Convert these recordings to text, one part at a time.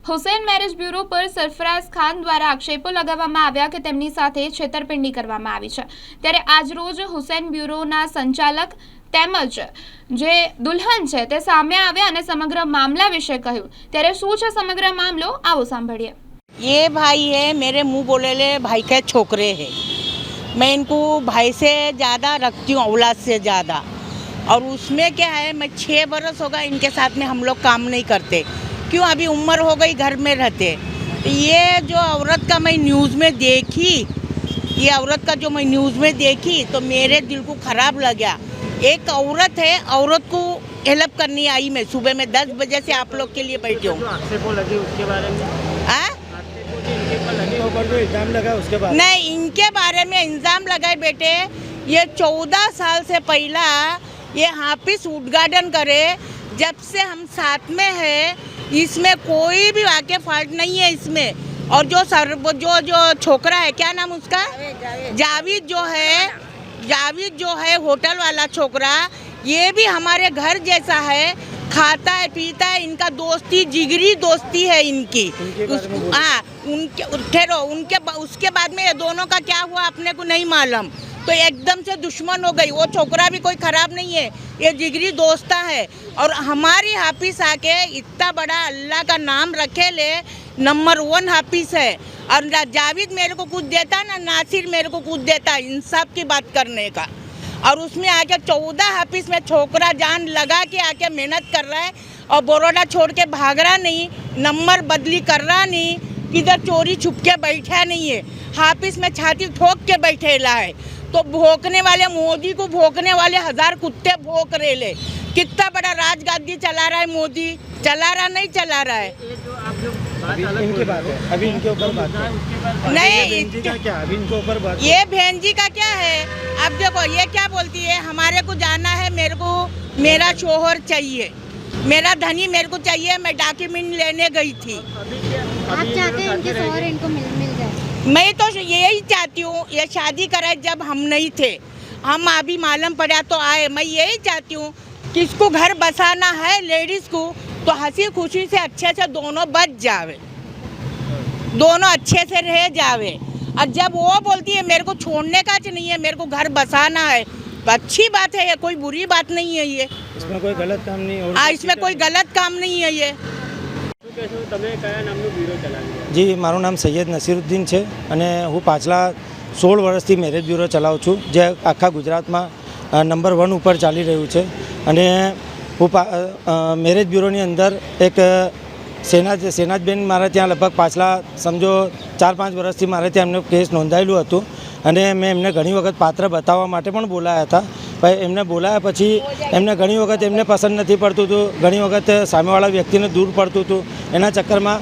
Hussain marriage bureau પર સરફરાઝ ખાન દ્વારા આક્ષેપો લગાવવામાં આવ્યા કે તેમની સાથે છેતરપિંડી કરવામાં આવી છે ત્યારે આજરોજ હુસેન બ્યુરોના સંચાલક તેમજ જે દુલ્હન છે તે સામે આવ્યા અને સમગ્ર મામલા વિશે કહ્યું ત્યારે શું છે સમગ્ર મામલો આવો સાંભળીએ ये भाई है मेरे मुंह बोले ले भाई के छोकरे हैं मैं इनको भाई से ज़्यादा रखती हूँ औलाद से ज़्यादा और उसमें क्या है मैं छः बरस होगा इनके साथ में हम लोग काम नहीं करते क्यों अभी उम्र हो गई घर में रहते? तो ये जो औरत का मैं न्यूज़ में देखी ये औरत का जो मैं न्यूज़ में देखी तो मेरे दिल को ख़राब लगा एक औरत है औरत को हेल्प करनी आई मैं सुबह में दस बजे से आप लोग के लिए बैठी हूँ। उसके बारे में? हाँ? इल्ज़ाम नहीं इनके बारे में इंजाम लगाए बेटे। ये चौदह साल से पहला ये हाफिस उद्घाटन करे जब से हम साथ में है इसमें कोई भी वाक्य फॉल्ट नहीं है इसमें। और जो सर जो जो छोकरा है क्या नाम उसका? जावेद जो है जावेद जो है होटल वाला छोकरा ये भी हमारे घर जैसा है खाता है पीता है इनका दोस्ती जिगरी दोस्ती है इनकी। हाँ उनके ठहरो उनके उसके बाद में ये दोनों का क्या हुआ अपने को नहीं मालूम। तो एकदम से दुश्मन हो गई। वो छोकरा भी कोई खराब नहीं है ये जिगरी दोस्ता है। और हमारी हाफिस आके इतना बड़ा अल्लाह का नाम रखे ले नंबर वन हाफिस है। और जावेद मेरे को कुछ देता, ना नासिर मेरे को कुछ देता इंसाफ की बात करने का। और उसमें आके चौदह हाफिस में छोकरा जान लगा के आके मेहनत कर रहा है और बड़ौदा छोड़ के भाग रहा नहीं नंबर बदली कर रहा नहीं, किधर चोरी छुप के बैठा नहीं है। हाफिस में छाती ठोक के बैठेला है। तो भोंकने वाले मोदी को भोंकने वाले हज़ार कुत्ते भोंक रहे ले। कितना बड़ा राज राजगादी चला रहा है मोदी? चला रहा नहीं चला रहा है। ये जो आप जो बात अभी इनकी बात है। अभी इनके ऊपर बात है नहीं, ये बहन जी का क्या? अभी इनके ऊपर बात ये बहन जी का क्या है? अब देखो ये क्या बोलती है? हमारे को जाना है मेरे को मेरा शोहर चाहिए। मेरा धनी मेरे को चाहिए मैं डॉक्यूमेंट लेने गई थी। आप चाहते हैं इनके शोहर इनको मिल मिल जाए? मैं तो यही चाहती हूँ ये शादी कराए जब हम नहीं थे। हम अभी मालूम पड़ा तो आए। मैं यही चाहती हूँ कि इसको घर बसाना है लेडीज को तो हंसी खुशी से अच्छे से दोनों बच जावे दोनों अच्छे से रह जावे और जब वो बोलती है मेरे को छोड़ने का च नहीं है मेरे को घर बसाना है तो अच्छी बात है ये कोई बुरी बात नहीं है ये इसमें कोई गलत काम नहीं और हाँ इसमें कोई गलत काम नहीं है ये શું કહેશો તમે કયા નામનું બ્યુરો ચલાવી રહ્યા જી મારું નામ સૈયદ નસીરુદ્દીન છે અને હું પાછલા સોળ વર્ષથી મેરેજ બ્યુરો ચલાવું છું જે આખા ગુજરાતમાં અ, નંબર વન ઉપર ચાલી રહ્યું છે. અને હું મેરેજ બ્યુરોની અંદર એક સેનાજ, સેનાજબેન મારા ત્યાં લગભગ પાછલા સમજો ચાર પાંચ વર્ષથી મારે ત્યાં એમનું કેસ નોંધાયેલું હતું. અને મેં એમને ઘણી વખત પાત્ર બતાવવા માટે પણ બોલાયા હતા. પણ એમને બોલાયા પછી એમને ઘણી વખત એમને પસંદ નથી પડતું હતું. ઘણી વખત સામેવાળા વ્યક્તિને દૂર પડતું હતું. એના ચક્કરમાં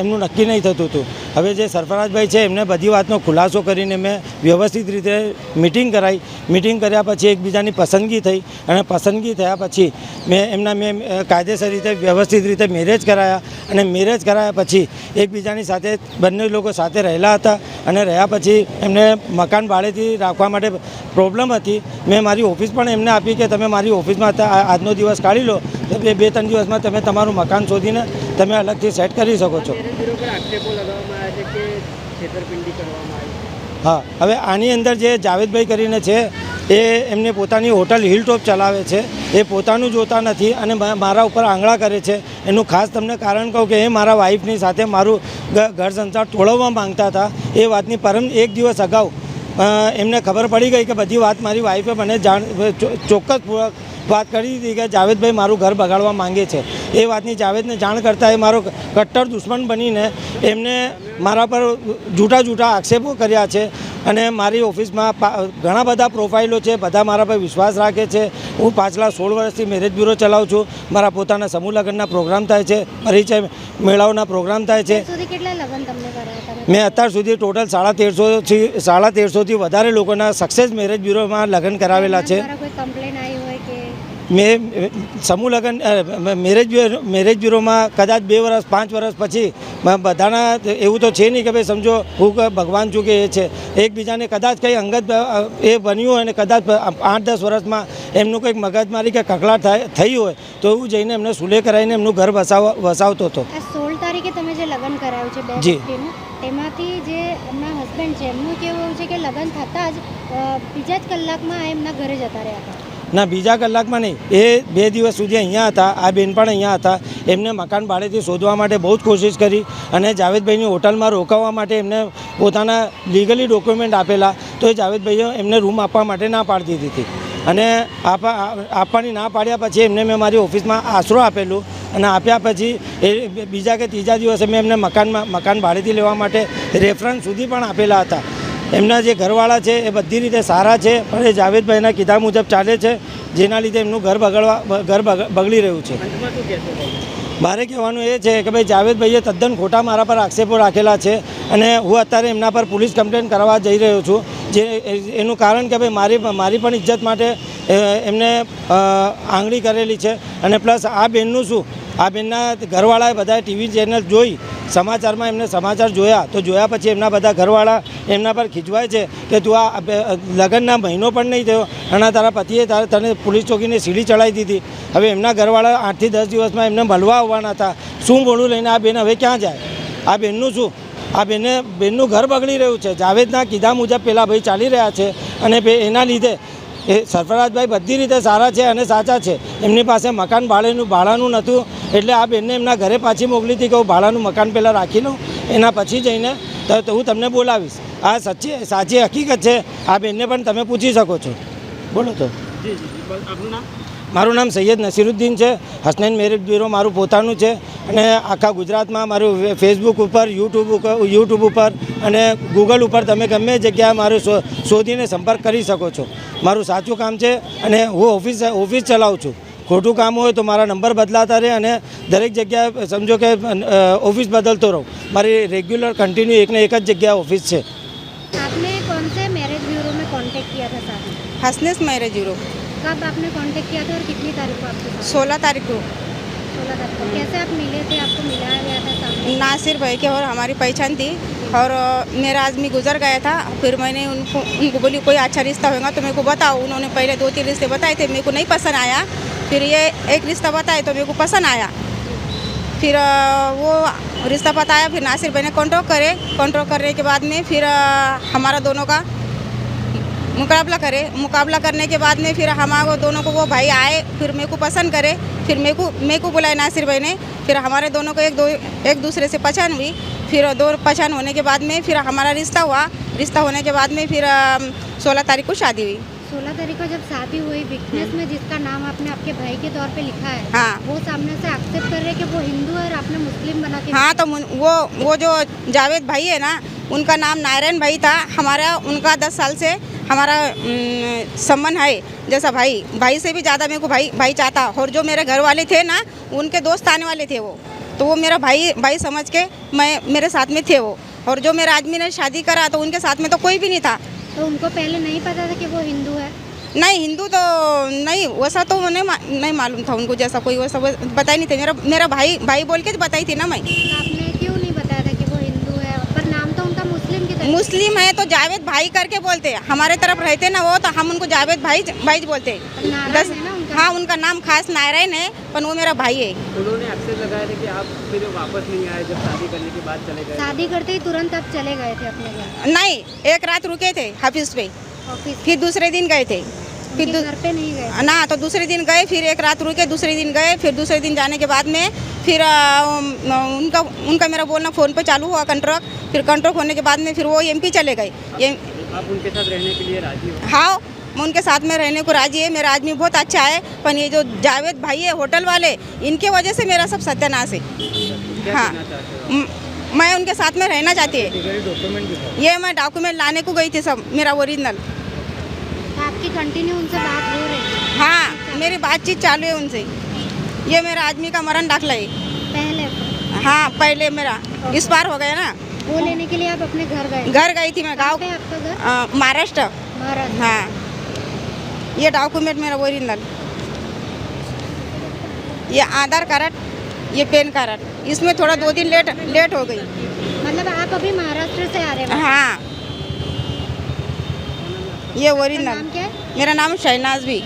એમનું નક્કી નહીં થતું હતું. હવે જે સરફરાજભાઈ છે, એમને બધી વાતનો ખુલાસો કરીને મેં વ્યવસ્થિત રીતે મિટિંગ કરાવી મિટિંગ કર્યા પછી એકબીજાની પસંદગી થઈ અને પસંદગી થયા પછી મેં એમના મેં કાયદેસર રીતે, વ્યવસ્થિત રીતે મેરેજ કરાયા અને મેરેજ કરાયા પછી એકબીજાની સાથે બંને લોકો સાથે રહેલા હતા અને રહ્યા પછી એમને મકાન ભાડેથી રાખવા માટે પ્રોબ્લેમ હતી. મેં મારી ઓફિસ પણ એમને આપી કે તમે મારી ઓફિસમાં આજનો દિવસ કાઢી લો. બે બે, ત્રણ દિવસમાં તમે તમારું મકાન શોધીને તમે અલગથી સેટ કરી શકો છો. હા, હવે આની અંદર જે જાવેદભાઈ કરીને છે, એ એમને પોતાની હોટલ હિલ ટોપ ચલાવે છે, એ પોતાનું જોતા નથી અને મારા ઉપર આંગળા કરે છે. એનું ખાસ તમને કારણ કહું કે એ મારા વાઈફની સાથે મારું ઘર સંસાર તોડવવા માંગતા હતા. એ વાતની પરમ એક દિવસ અગાઉ એમને ખબર પડી ગઈ કે બધી વાત મારી વાઈફે મને જાણ ચો- ચોક્કસપૂર્વક વાત કરી હતી કે જાવેદભાઈ મારું ઘર બગાડવા માંગે છે. એ વાતની જાવેદને જાણ કરતાં એ મારો કટ્ટર દુશ્મન બનીને એમને મારા પર જૂઠા જૂઠા આક્ષેપો કર્યા છે. અને મારી ઓફિસમાં ઘણા બધા પ્રોફાઇલો છે બધા મારા પર વિશ્વાસ રાખે છે. હું પાછલા સોળ વર્ષથી મેરેજ બ્યુરો ચલાવું છું. મારા પોતાના સમૂહ લગ્નના પ્રોગ્રામ થાય છે પરિચય મેળાઓના પ્રોગ્રામ થાય છે. મેં અત્યાર સુધી ટોટલ સાડા તેરસોથી સાડા તેરસોથી વધારે લોકોના સક્સેસ મેરેજ બ્યુરોમાં લગ્ન કરાવેલા છે તમારા કોઈ કમ્પ્લેન આવી હોય કે મેં સમૂહ લગ્ન મેરેજ મેરેજ બ્યુરોમાં કદાચ બે વર્ષ પાંચ વર્ષ પછી બધાના એવું તો છે નહીં કે ભાઈ સમજો હું ભગવાન છું કે એ છે. એકબીજાને કદાચ કંઈ અંગત એ બન્યું હોય અને કદાચ આઠ દસ વર્ષમાં એમનું કંઈક મગજમારી કે કકળાટ થાય થઈ હોય તો એવું જઈને એમને સુલે કરાવીને એમનું ઘર વસાવ વસાવતો હતો. સોળ તારીખે લગ્ન કરાયું છે બે જી. તેમાંથી જે એમના હસબન્ડ છે એમનું કેવું છે કે લગ્ન થતાં જ બીજા જ કલાકમાં એમના ઘરે જતા રહ્યા હતા? ના, બીજા કલાકમાં નહીં. એ બે દિવસ સુધી અહીંયા હતા, આ બેન પણ અહીંયા હતા. એમને મકાન ભાડેથી શોધવા માટે બહુ જ કોશિશ કરી અને જાવેદભાઈની હોટલમાં રોકાવા માટે એમને પોતાના લીગલી ડોક્યુમેન્ટ આપેલા, તો એ જાવેદભાઈએ એમને રૂમ આપવા માટે ના પાડતી હતી. અને આપવા આપવાની ના પાડ્યા પછી એમને મેં મારી ઓફિસમાં આશરો આપેલું અને આપ્યા પછી એ બીજા કે ત્રીજા દિવસે મેં એમને મકાનમાં, મકાન ભાડેથી લેવા માટે રેફરન્સ સુધી પણ આપેલા હતા. એમના જે ઘરવાળા છે એ બધી રીતે સારા છે, પણ એ જાવેદભાઈના કીધા મુજબ ચાલે છે, જેના લીધે એમનું ઘર બગડવા, ઘર બગ- બગડી રહ્યું છે. મારે કહેવાનું એ છે કે ભાઈ જાવેદભાઈએ તદ્દન ખોટા મારા પર આક્ષેપો રાખેલા છે અને હું અત્યારે એમના પર પોલીસ કમ્પ્લેન કરવા જઈ રહ્યો છું, જે એનું કારણ કે ભાઈ મારી મારી પણ ઇજ્જત માટે એમને આંગળી કરેલી છે અને પ્લસ આ બેનનું શું, આ બેનના ઘરવાળાએ બધા ટીવી ચેનલ જોઈ સમાચારમાં એમને સમાચાર જોયા, તો જોયા પછી એમના બધા ઘરવાળા એમના પર ખીચવાય છે કે તું આ લગ્નના મહિનો પણ નહીં થયો, અને તારા પતિએ તારે, તને પોલીસ ચોકીને સીડી ચડાવી દીધી. હવે એમના ઘરવાળા આઠથી દસ દિવસમાં એમને મળવા આવવાના હતા. શું બોલું લઈને આ બેન હવે ક્યાં જાય? આ બેનનું શું? આ બેને, બેનનું ઘર બગડી રહ્યું છે. જાવેદના કીધા મુજબ પેલા ભાઈ ચાલી રહ્યા છે અને એના લીધે એ સરફરાજભાઈ બધી રીતે સારા છે અને સાચા છે. એમની પાસે મકાન ભાડેનું, ભાડાનું નહોતું. એટલે આ બેનને એમના ઘરે પાછી મોકલી હતી કે હું ભાડાનું મકાન પહેલાં રાખી લઉં. એના પછી જઈને તો હું તમને બોલાવીશ. આ સચ્ચી સાચી હકીકત છે. આ બેનને પણ તમે પૂછી શકો છો. બોલો તો. જી જી આપનું નામ? મારું નામ સૈયદ નસીરુદ્દીન છે. હસનેન મેરિટ બ્યુરો મારું પોતાનું છે અને આખા ગુજરાતમાં મારું ફેસબુક ઉપર યુટ્યુબ ઉપર યુટ્યુબ ઉપર અને ગૂગલ ઉપર તમે ગમે જગ્યાએ મારું શોધીને સંપર્ક કરી શકો છો. મારું સાચું કામ છે અને હું ઓફિસ ઓફિસ ચલાવું છું. ખોટું કામ હોય તો મારા નંબર બદલાતા રહે અને દરેક જગ્યાએ સમજો કે ઓફિસ બદલતો રહું. મારી રેગ્યુલર કન્ટિન્યુ એકને એક જ જગ્યાએ ઓફિસ છે. આપને કોણ મેરેજ બ્યુરો હસનેસ મેરેજ બ્યુરો. कब आपने कांटेक्ट किया था और कितनी तारीख को आपके सोलह तारीख को। सोलह तारीख को। कैसे आप मिले थे? आपको मिलाया गया था सामने? नासिर भाई के और हमारी पहचान थी। और मेरा आदमी गुजर गया था। फिर मैंने उनको उनको बोली कोई अच्छा रिश्ता होगा तो मेरे को बताओ। उन्होंने पहले दो तीन रिश्ते बताए थे मेरे को नहीं पसंद आया। फिर ये एक रिश्ता बताया तो मेरे को पसंद आया। फिर वो रिश्ता बताया फिर नासिर भाई ने कॉन्ट्रैक्ट करे। कॉन्ट्रैक्ट करने के बाद में फिर हमारा दोनों का मुकाबला करे। मुकाबला करने के बाद में फिर हमारे दोनों को वो भाई आए फिर मेरे को पसंद करे फिर मेरे को मेरे को बुलाए नासिर भाई ने। फिर हमारे दोनों को एक दो एक दूसरे से पहचान हुई। फिर दो पहचान होने के बाद में फिर हमारा रिश्ता हुआ। रिश्ता होने के बाद में फिर सोलह तारीख को शादी हुई। सोलह तारीख को जब शादी हुई विटनेस में जिसका नाम आपने आपके भाई के तौर पे लिखा है हाँ। वो सामने से एक्सेप्ट कर रहे कि वो हिंदू है और आपने मुस्लिम बना के हाँ तो वो वो जो जावेद भाई है ना उनका नाम नारायण भाई था। हमारा उनका दस साल से हमारा संबंध है। जैसा भाई भाई से भी ज़्यादा मेरे को भाई भाई चाहता। और जो मेरे घर वाले थे ना उनके दोस्त आने वाले थे वो। तो वो मेरा भाई भाई समझ के मैं मेरे साथ में थे वो। और जो मेरा आदमी ने शादी करा तो उनके साथ में तो कोई भी नहीं था। तो उनको पहले नहीं पता था कि वो हिंदू है? नहीं हिंदू तो नहीं वैसा तो नहीं मा- नहीं मालूम था उनको जैसा कोई वैसा बताई नहीं थे। मेरा मेरा भाई भाई बोल के तो बताई थी ना मैं। आपने क्यों नहीं बताया था कि वो हिंदू है पर नाम तो उनका मुस्लिम है तो जावेद भाई करके बोलते हैं। हमारे तरफ़ रहते ना वो तो हम उनको जावेद भाई भाई बोलते हैं। दस है उनका? हाँ उनका नाम खास नारायण है पर वो मेरा भाई है। उन्होंने अक्सर लगाया था कि आप फिर वापस नहीं आए जब शादी करने के बाद चले गए शादी करते ही तुरंत आप चले गए थे अपने घर? नहीं एक रात रुके थे हाफिज पे? फिर दूसरे दिन गए थे। फिर घर पे नहीं गए? ना तो दूसरे दिन गए फिर एक रात रुके दूसरे दिन गए फिर दूसरे दिन जाने के बाद में फिर आ, उनका उनका मेरा बोलना फ़ोन पे चालू हुआ कंट्रैक्ट फिर कंट्रैक्ट होने के बाद में फिर वो एमपी चले गए। आप उनके साथ रहने के लिए राज़ी हाँ? मैं उनके साथ में रहने को राज़ी है मेरा आदमी बहुत अच्छा है पर ये जो जावेद भाई है होटल वाले इनके वजह से मेरा सब सत्यानाश है। हाँ। म- उनके साथ में रहना चाहती है। ये मैं डॉक्यूमेंट लाने को गई थी सब मेरा ओरिजिनल आपकी कंटिन्यू उनसे बात हो रही है? हाँ मेरी बातचीत चालू है उनसे। ये मेरा आदमी का मरण दाखला है। पहले? हाँ पहले मेरा। इस बार हो गया ना। वो लेने के लिए आप अपने घर गए? घर गई थी मैं गाँव आपका घर? महाराष्ट्र। महाराष्ट्र। हाँ। ये डॉक्यूमेंट मेरा ओरिजिनल ये आधार कार्ड ये पैन कार्ड इसमें थोड़ा दो दिन लेट लेट हो गई। मतलब आप अभी महाराष्ट्र से आ रहे हैं? हाँ। ये ओरिजिनल नाम क्या है? मेरा नाम शहनाज भी।